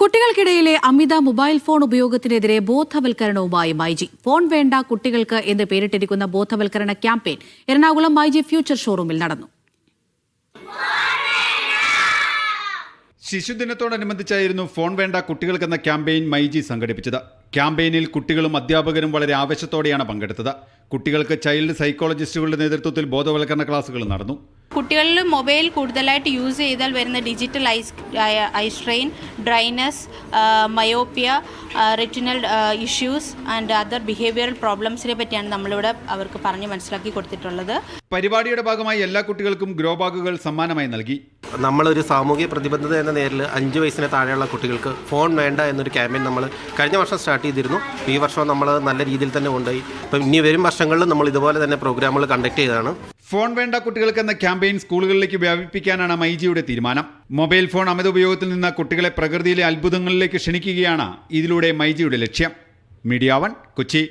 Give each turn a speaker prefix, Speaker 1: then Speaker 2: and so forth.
Speaker 1: കുട്ടികൾക്കിടയിലെ അമിത mobile phone ഉപയോഗത്തിനെതിരെ ബോധവൽക്കരണവുമായി മൈജി. ഫോൺ വേണ്ട കുട്ടികൾക്ക് എന്ന് പേരിട്ടിരിക്കുന്ന ബോധവൽക്കരണ ക്യാമ്പയിൻ എറണാകുളം മൈജി ഫ്യൂച്ചർ ഷോറൂമിൽ നടന്നു.
Speaker 2: ശിശുദിനത്തോടനുബന്ധിച്ചായിരുന്നു ഫോൺ വേണ്ട കുട്ടികൾക്കെന്ന ക്യാമ്പയിൻ മൈജി സംഘടിപ്പിച്ചത്. ക്യാമ്പയിനിൽ കുട്ടികളും അധ്യാപകരും വളരെ ആവേശത്തോടെയാണ് പങ്കെടുത്തത്. കുട്ടികൾക്ക് ചൈൽഡ് സൈക്കോളജിസ്റ്റുകളുടെ നേതൃത്വത്തിൽ ബോധവൽക്കരണ ക്ലാസുകൾ നടന്നു.
Speaker 3: കുട്ടികളിൽ മൊബൈൽ കൂടുതലായിട്ട് യൂസ് ചെയ്താൽ വരുന്ന digital eyes eye strain dryness myopia retinal issues and other behavioural പ്രോബ്ലംസിനെ പറ്റിയാണ് നമ്മളിവിടെ അവർക്ക് പറഞ്ഞ് മനസ്സിലാക്കി കൊടുത്തിട്ടുള്ളത്.
Speaker 2: പരിപാടിയുടെ ഭാഗമായി എല്ലാ കുട്ടികൾക്കും ഗ്രോ ബാഗുകൾ സമ്മാനമായി നൽകി.
Speaker 4: നമ്മളൊരു സാമൂഹിക പ്രതിബദ്ധത എന്ന നേരിൽ അഞ്ച് വയസ്സിന് താഴെയുള്ള കുട്ടികൾക്ക് ഫോൺ വേണ്ട എന്നൊരു ക്യാമ്പയിൻ നമ്മൾ കഴിഞ്ഞ വർഷം സ്റ്റാർട്ട് ചെയ്തിരുന്നു. ഈ വർഷം നമ്മൾ നല്ല രീതിയിൽ തന്നെ കൊണ്ടുപോയി. ഇപ്പം ഇനി വരും വർഷങ്ങളിൽ നമ്മൾ ഇതുപോലെ തന്നെ പ്രോഗ്രാമുകൾ കണ്ടക്ട് ചെയ്തതാണ്.
Speaker 2: ഫോൺ വേണ്ട കുട്ടികൾക്ക് എന്ന ക്യാമ്പയിൻ സ്കൂളുകളിലേക്ക് വ്യാപിപ്പിക്കാനാണ് മൈജിയുടെ തീരുമാനം. മൊബൈൽ ഫോൺ അമിത ഉപയോഗത്തിൽ നിന്ന് കുട്ടികളെ പ്രകൃതിയിലെ അത്ഭുതങ്ങളിലേക്ക് ക്ഷണിക്കുകയാണ് ഇതിലൂടെ മൈജിയുടെ ലക്ഷ്യം. Media one Kochi.